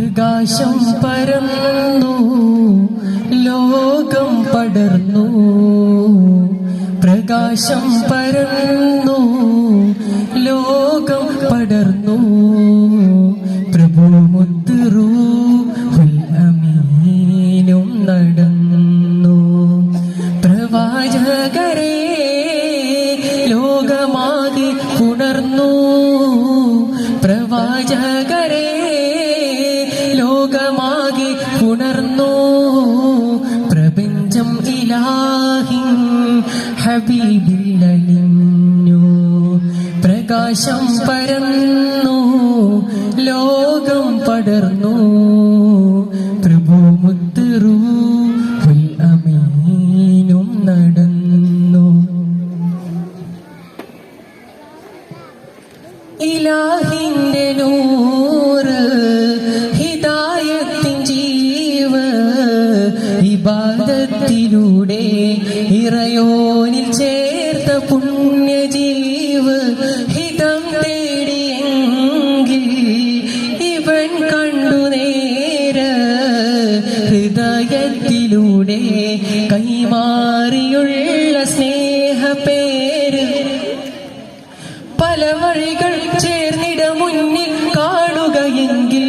പ്രകാശം പരന്നു ലോകം പടർന്നു. പ്രകാശം പരന്നു ലോകം പടർന്നു. പ്രഭു മുത്തുറൂ അമീനും നടന്നു. പ്രവാചകരെ ലോകമാകെ ഉണർന്നു പ്രവാചകരെ പ്രപഞ്ചം ഇലാഹി ഹബീബില്ലലിഞ്ഞു പ്രകാശം പരന്നു ലോകം പടർന്നു. ഇബാദത്തിലൂടെ ഇറയോനിൽ ചേർത്ത പുണ്യജീവ് ഹിതം തേടിയെങ്കിൽ ഇവൻ കണ്ടു നേര ഹൃദയത്തിലൂടെ കൈമാറിയുള്ള സ്നേഹപേര് പല വഴികൾ ചേർന്നിട മുന്നിൽ കാണുകയെങ്കിൽ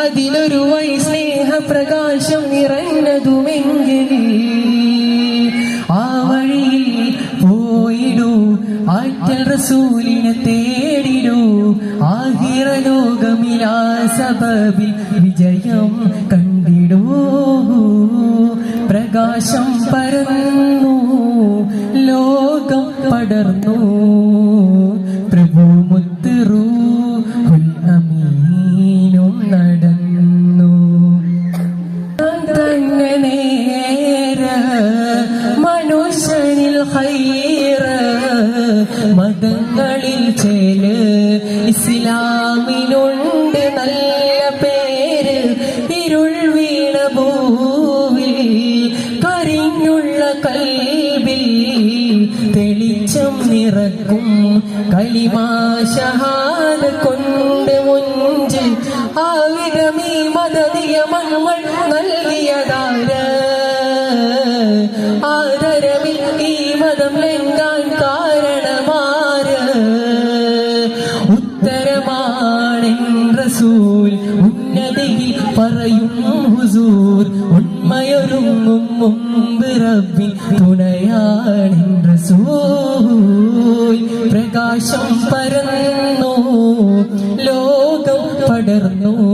അതിലൊരു നിറഞ്ഞതുമെങ്കിൽ ആ വഴിയിൽ പോയിടൂ ആറ്റൽ റസൂലിനെ തേടിടൂ ആഹിറ വിജയം കണ്ടിടൂ. പ്രകാശം പരന്നു നേര മനുഷ്യനിൽ ഹൈറ മതങ്ങളിൽ ചേൽ ഇസ്ലാമിനുണ്ട് നല്ല പേര്. ഇരുൾ വീണ ഭൂവിൽ കരിഞ്ഞുള്ള കൽവിൽ തെളിച്ചം നിറക്കും കലിമാശഹാല റസൂൽ ഉന്നതിയിൽ പറയും ഹുസൂർ. ഉണ്മയൊരുങ്ങും മുമ്പ് റബ്ബിൽ തുണയാണെൻ റസൂൽ. പ്രകാശം പരന്നു ലോകം പടർന്നു.